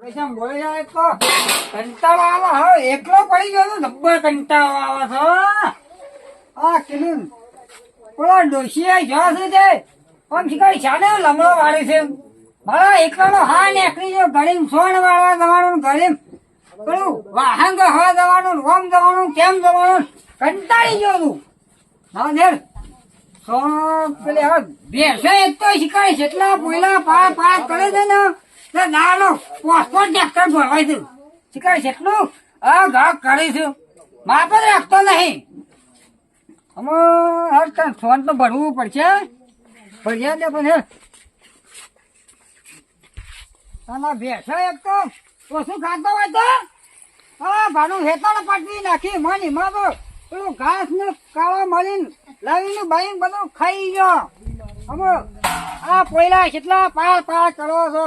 પૈસા બોલી તો કંટાળો આવે હવે એકલો પડી ગયો જબ્બર કંટાળો આવે છે આ કીધું પેલો ડોશીએ જ્યાં તે? આમ શીખવાડી ચાલે લમડો વાળે છે મારા એકલાનો હા નીકળી ગયો, ગળીમ સોણ વાળવા જવાનું પેલું વાહન હવા જવાનું, રોમ જવાનું, કેમ જવાનું? કંટાળી ગયો તું. હા પેલી હવે ભેંસો એક તો છે એટલા પોયલા પા પા કરે છે ને નાનો પાસપોર્ટ ટ્રેક્ટર ભરવાય છે શીખવાડી છે એટલું? આ ઘા કરે માપ રાખતો નહીં. અમે હર કાંઈ ફોન તો ભરવું પડશે. ભર્યા દે પણ આના ભેંસો એક તો. ઓછું ખાતો હોય તો? હા, ભાનું હેતાળ પટવી નાખી, માની માં તો પેલું ઘાસ કાળા મળીને લાવીને બાઈ બધું ખાઈ ગયો. આ પોયલા કેટલા પાર પાર કરો છો?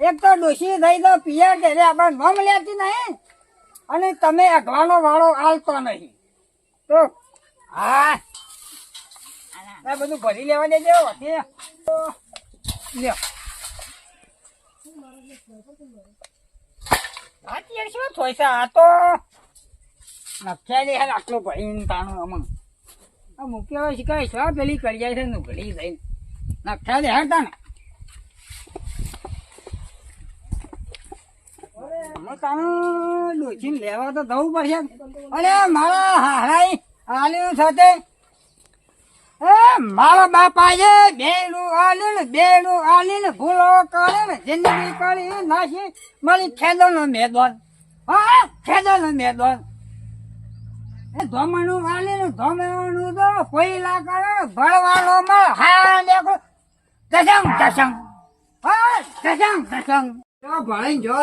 એક તો ડોસી થઈ તો પિયર કે આપણે નોમ લેતી નહીં. અને તમે અગવાનો વાળો આલતો નહીં. તો હા. આ બધું ભરી લેવા દેજો લ્યો. આ શું થોય છે? તો નખ્યા દે હાલ આટલો ભરીને તાણું અમન મૂકી હોય શીખાય પેલી કરી જાય છે? ને ઘડી જઈને. નખ્યા દે હાલ તાણ. અમે તાણું ડોસીને લેવા તો જવું પડશે. અરે મારા હારાઈ આલ્યું સાથે. મારા બાપા એ બેનું આલીને બેનું આલીને ભૂલો કરે ને, જિંદગી કરી નાખી. મારી ખેદોનો મેદાન હા, ખેદોનો મેદાન એ ધોમણું આલીને, ધોમણું તો કોઈલા કરે ભળવાનો માં હા દેખો. દસંગ દસંગ હા દસંગ ભળીને જો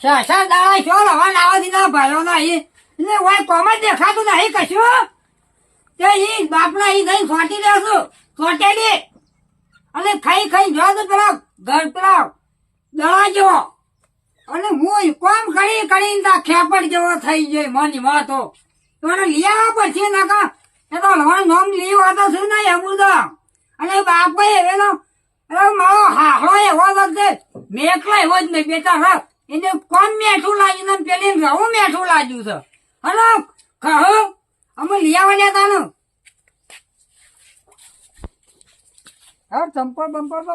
સાસા દાડા છો લવાન આવાથી ના ભર્યો નહીં. એટલે કોમ જ દેખાતું નહીં કશું. તે ઈ બાપના ઈ થઈને સોટી દેશું સોટેલી અને ખાઈ ખાઈ જો તો પેલા ઘર પેલા દડા જેવો. અને હું કોમ કરી કરીને તા જેવો થઈ ગયો મની વાતો તો. એને પડશે નાકા એ તો હલવાનું નામ લઈ આવતો શું નહીં અમૃત અને બાપો એનો મારો હાહડો એવો લગશે. મેકલો એવો જ નહીં બેટા હા એને કોમ મેઠું લાગ્યું ને પેલી રવું મેઠું લાગ્યું છે. હલો કહો અમે લઈ આવવા તાનું ને. હા, ચંપલ બંપલ તો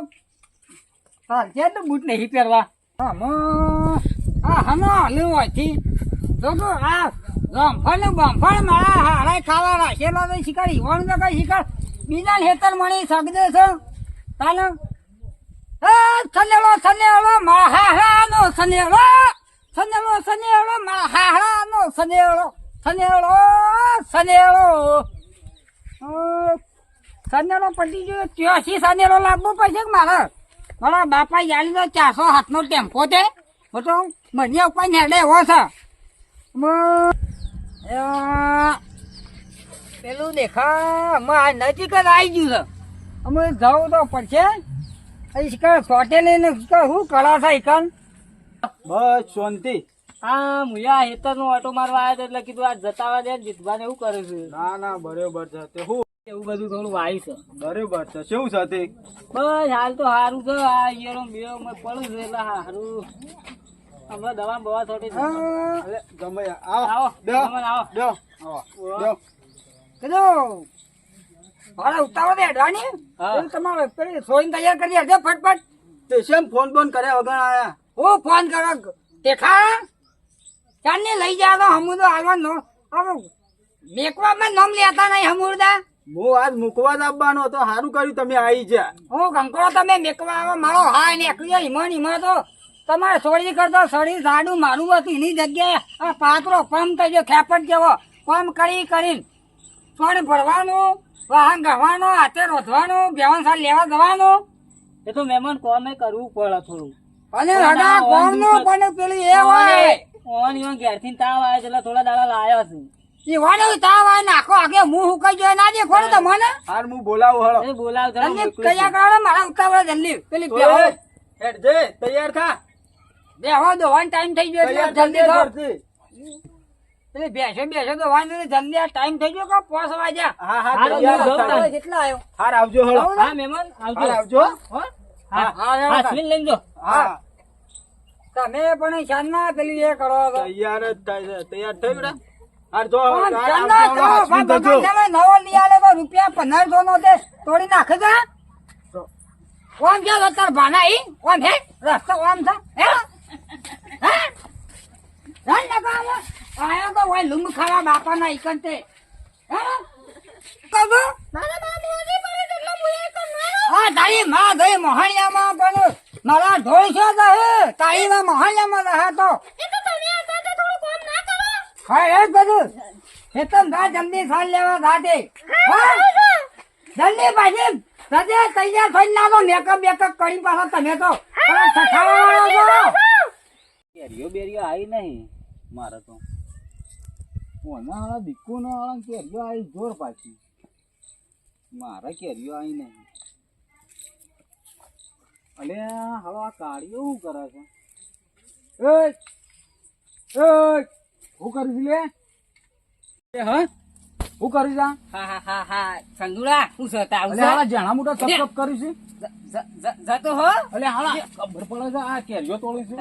ચાલશે તો બૂટ નહીં પહેરવા. આ હમો હલ્યું હોયથી તો આ ગંફળ ને મારા હારાય ખાવા રાખેલો તો શીખાડી વણ તો કઈ શીખાડ બીજા હેતર મણી સગદે છે. તાને મારા હાહરાનો સનેલો સનેલો સનેલો મારા હાહરાનો સનેલો સનેલો સનેલો સનેલો પટી ગયો ત્યાંસી સનેલો લાવવો પડશે કે મારે? મારા બાપા યાલી તો ચારસો હાથનો ટેમ્પો છે. તો મને ઉપર નેડે એવો છે. પેલું દેખા નજીક જ આવી ગયું છે. અમે જવું તો પડશે. શિકાર સોટેલી શું કળા છે ઇકન બસ શાંતિ. હા મુયા હેતર નો ઓટો મારવા આવ્યો એટલે કીધું આ જતાવા દે જીતવાને એવું કરે છે. ના ના બરોબર છે. તે હું? એવું બધું થોડું વાયુ છે. બરોબર છે. શું છે તે? બસ હાલ તો સારું છે. આ ઈયરો બીયો મેં પડું છે એટલે સારું હમણાં દવા બવા થોડી ગમે આવો. આવો. આવો. આવો. કીધું મારે ઉતાવળ દે અડવાની હા. તમારે પેલી સોઈન તૈયાર કરી દેજો ફટફટ. તે શેમ ફોન બોન કર્યા વગર આયા? હું ફોન કરો. દેખા ચાલને લઈ જાવ તો આવવાનો નો. હવે મેકવામાં નામ લેતા નહીં હમુરદા. હું આજ મૂકવા જ આવવાનો હતો સારું કર્યું તમે આવી જા હું કંકોડો તમે મેકવા આવો મારો હા નીકળ્યો હિમણ હિમણ તો. તમારે સોળી કરતો સળી સાડું મારું હતું એની જગ્યાએ આ પાત્રો પમ થઈ ગયો ખેપટ જેવો. પમ કરી કરીને સોળ ભરવાનું. વાહન ગવાનો હાથે રોધવાનો બેવન સાલ લેવા જવાનો. એ તો મહેમાન કોમે કરવું પડે થોડું. અને રડા કોમનું પણ પેલી એ હોય. ઓન યો ઘેરથી તાવ આવે એટલે થોડા દાડા લાયા છે. ઈવાનું તાવ આવે નાખો આગે મું હુકાઈ જાય ના દેખો તો મને હાર હું બોલાવું હળો એ બોલાવ જરા અને કયા કાળે મારા ઉતાવળ જલ્દી? પેલી બેહો. હેડ જે તૈયાર થા. બેહો દોવાનો ટાઈમ થઈ ગયો એટલે જલ્દી થા થો બેસે બેસે તો વાંધો નહીં જલ્દી આ ટાઈમ થઈ ગયો કે પોસ વાગ્યા? હા હા થા. કેટલા આવ્યો. હાર આવજો હળો હા મહેમાન આવજો. હાર આવજો. હા, હા. સ્વીન લઈ જો. હા. તમે પણ શાનના પેલી એ કરો તૈયાર જ થાય તૈયાર થઈ બેટા જો નવો લઈ રૂપિયા પંદરસો નો તે તોડી નાખે છે ઓમ તાર ભાના ઈ ઓમ હે રસ્તો ઓમ છે હે? હે? ધન લગાવો આયો તો ઓય લુંગ ખાવા બાપાના ઈકન તે. હે? કબો? હા તારી માં ગઈ મોહણિયામાં પણ મારા ઢોળ છે તો હે તારી માં મોહણિયામાં રહે તો. હા એ બધું. હેતમ ધા જલ્દી સાલ લેવા ધાતે જલ્દી પાછી. સજે તૈયાર થઈ ના તો મેકઅપ બેકઅપ કરી પાછો તમે તો. ઠઠાવા વાળો છો. કેરીઓ બેરીઓ આવી નહીં. મારે તો. ઓના હાલા દીકુ ને હાલા કેરીઓ આવી જોર પાછી. મારે કેરીઓ આવી નહીં. અલે, હાલો, આ કાળીઓ શું કરે છે? એ હું કરી લે? હા? હું કરી જા હા હા હા હા. ચંદુરા હું છે આવું હાલા જાણા મોટા સપ સપ કરી છે જતો હો. અલે હાલા ખબર પડે છે આ કેરીઓ તોડી છે?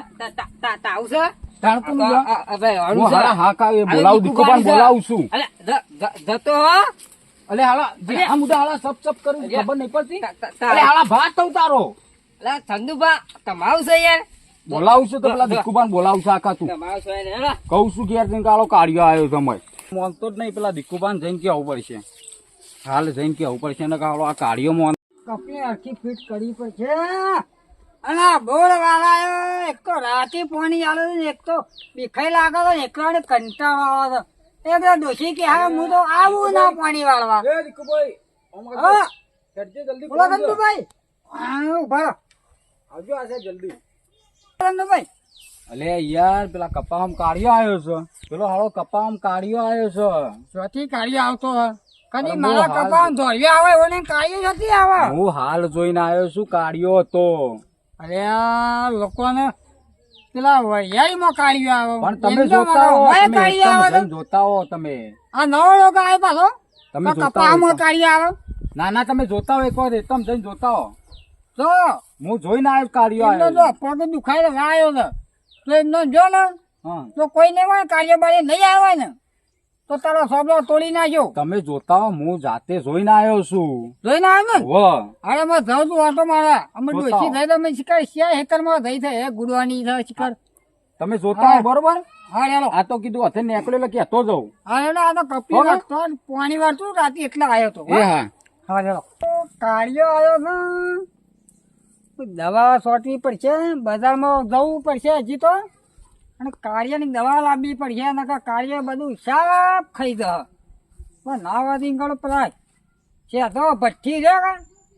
તાવ છે. છું. તમારું છે યાર? બોલાવશું તો પેલા દીકુબાન બોલાવશે આખા તું. તમારું છે છું ઘેર કાળો કાઢ્યો આવ્યો સમય મોનતો જ નહીં પેલા દીકુબાન જઈને આવવું પડશે? હાલ જઈને કેવું પડશે? ને કાળો આ કાઢ્યો મોન કપની આખી ફિટ કરી પડશે. અને આ બોર વાળા એક તો રાતે પાણી આલે છે ને એક તો બીખાઈ લાગે તો એક એકલા ને કંટાળો આવે તો એક તો ડોશી કે હા હું તો આવું ના પાણી વાળવા. ભાઈ જલ્દી બોલો ઊભા આવજો આજે જલ્દી. કંદુભાઈ અલે યાર પેલા કપામ કાઢ્યો આવ્યો છે. પેલો હાલો કપામ કાઢ્યો આવ્યો છે. ચોથી કાઢી આવતો. કદી મારા હાલ કપાળ આવે ઓને કાઢી નથી આવે. હું હાલ જોઈને આવ્યો છું કાઢ્યો હતો. અરે લોકોને પેલા વૈયાળીમાં કાઢ્યો આવે. પણ તમે જોતા હો તમે જોતા હો તમે. આ નવો લોકો આવે પાછો. તમે જોતા કાઢી આવે. ના ના તમે જોતા હો એક વાર એકદમ જઈને જોતા હો. જો. હું જોઈને આવ્યો કાઢ્યો આવ્યો પગ દુખાય આવ્યો છે. તો જો ને તો કોઈ ને હોય કાર્ય નહીં આવે ને તો તારો સોબલો તોડી નાખ્યો તમે જોતા હો જાતે જોઈને આવ્યો છું. જોઈને આવ્યો ને? અરે મેં જાઉં છું આટો મારા. અમે ડોસી થઈ તો મેં શિકાર શિયા હેતરમાં થઈ થાય ગુડવાની શિકાર. તમે જોતા. બરોબર? હા હેલો. આ તો કીધું હથે નીકળ્યો એટલે કેતો જવું હા હેલો આ તો કપી ને? વાળતો પાણી વાળતું રાતે એટલે આવ્યો તો હા. હા હેલો. કાર્યો આવ્યો છે. દવા સોટવી પડશે, બજારમાં જવું પડશે હજી તો. અને કાર્યની દવા લાવવી પડશે, નકર કાર્ય બધું સાફ ખાઈ જશે. પણ નાવા વાદી ગળો પેલા છે તો ભઠ્ઠી છે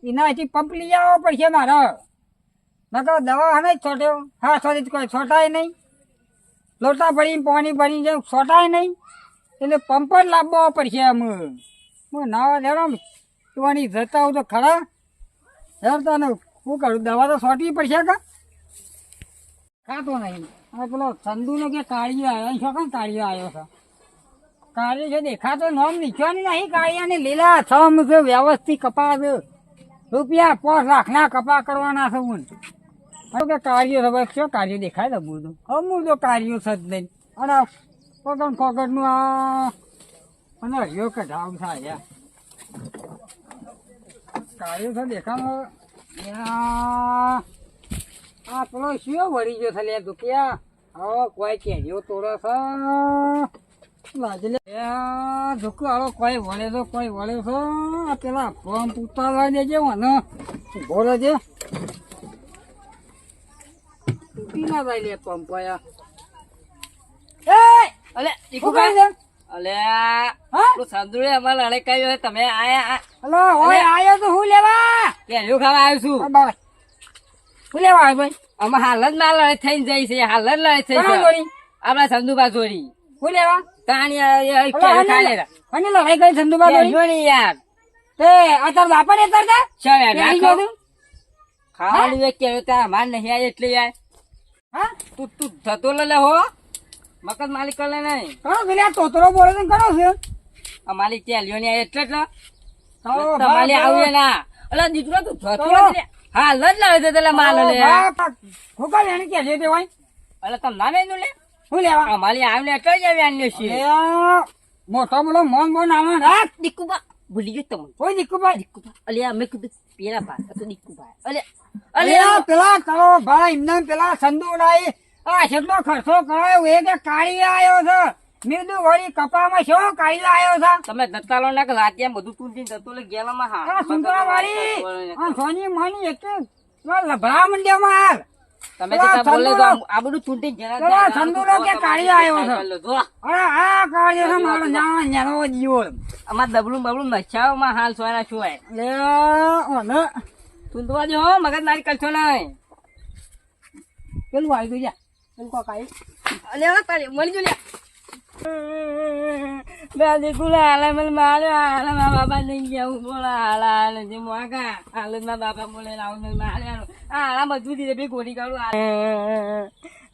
એનાથી પંપ લઈ આવવો પડશે મારે. નકર દવા હમે જ છોટ્યો હા, સોરી, કોઈ છોટાય નહીં. લોટા ભરીને, પાણી ભરીને જેમ છોટાય નહીં, એટલે પંપ જ લાવવો પડશે એમ. હું નાવા તુવાની જતા હું તો ખરા. હેરતા ને. શું કરું? દવા તો સોટવી પડશે કે? ખાતો નહીં. અને પેલો ચંદુનો કે કાળિયો આવ્યો? શું કામ કાળીઓ આવ્યો છે? કાળિયો છે, દેખાતો નોમ નીચવાની નહીં કાળિયાને લીલા છે, વ્યવસ્થિત કપાસ રૂપિયા પાંચ લાખના કપા કરવાના છે હું. કે કાર્યો હવે શું કાર્ય દેખાય ને બધું અમુક તો કાર્યો છે જ નહીં. અને પગન કોકટનું આ અને હરિયો કઢાવ થાય કાર્યો છે દેખાનો યા. આ પેલો શિયો વળી ગયો છે લે દુખિયા હવે કોઈ કેરીઓ તોડો છે. યા, કોઈ વળે તો કોઈ વળે છે. આ પેલા પંપ ઉતારવા દેજે મને. ઊભો રહેજે તૂટી ના જાય લે પંપ આયા એ અલે કરે છે? અલે હા? સંદુડે અમારે લડે કહ્યું તમે આયા હલો ઓય આયો તો હું લેવા? કેરીઓ ખાવા આવ્યો છું. હું લેવા આવ્યો ભાઈ? અમે હાલ જ ના લડે થઈને જાય છે હાલ જ લડે થઈ છે. આપડા સંદુબા જોડી. હું લેવા? તાણી લડાઈ કરી સંધુબા જોડી? યાર. તે બાપા ને? ખાવાનું એક તાર નહીં આય એટલે યાર. હા? તું તું થતો લે હો. મકદ માલિક કરે નહીં. કરો પેલે તોતરો બોલે ને કરો છે. માલિક કેરીઓ ની આવે એટલે તો તમારી આવીએ ના અલા દીકરો તું થતો તો. નથી હાલ જ લડે છે એટલે માલ લે હું કાલે એને કે તે ભાઈ એટલે તમે ના મેનું લે? શું લેવા? અમારી આવીને કઈ આવી આને છે મોટો મોટો મોન મોન આવે રાખ દીકુબા ભૂલી ગયો તમે કોઈ દીકુભાઈ દીકુબા. અલ્યા મેં કીધું પેલા આ તો દીકુબા. અલ્યા અરે પેલા તારો ભાઈ એમને પેલા સંદુડાઈ આ કેટલો ખર્ચો કરાયો એ કે કાઢી આવ્યો છે. મીંદુ વળી કપામાં શું કાઢી આવ્યો છે? તમે દત્તાલો ના કે બધું તૂટી જતો લે ગેલામાં હા. સુંદરા વાળી? સોની માની એક લભરા મંડ્યામાં હાલ તમે પેલા બોલે તો આ- આ બધું તૂટી જરા સંદુરો કે કાઢી આવ્યો છે. અરે આ કાઢ્યો છે મારો જાણ નેનો જીવો અમાર દબલું બબલું મચ્છાઓમાં હાલ સોયના શું હોય? લે ઓને. સુંદવા જો હો મગજ મારી કરશો નહીં. પેલું આવી ગયું જા. પેલું તારી મળી જો લ્યા. દાદી કુલા ala મને માર્યો હાલા મારા બાપા નહીં ala હું બોલા ala હાલે જે mulai laun મારા બાપા બોલે લાવું tu માર્યા હાલા બધું દીધે બી ગોળી કાઢું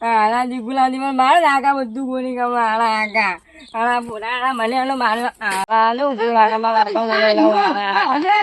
હાલા જી ગુલાજી મને મારે આગા બધું ગોળી કાઢું ala આગા હાલા બોલા હાલા મને હાલો માર્યો હાલા નું હાલા મારા બાપા mulai laun હાલા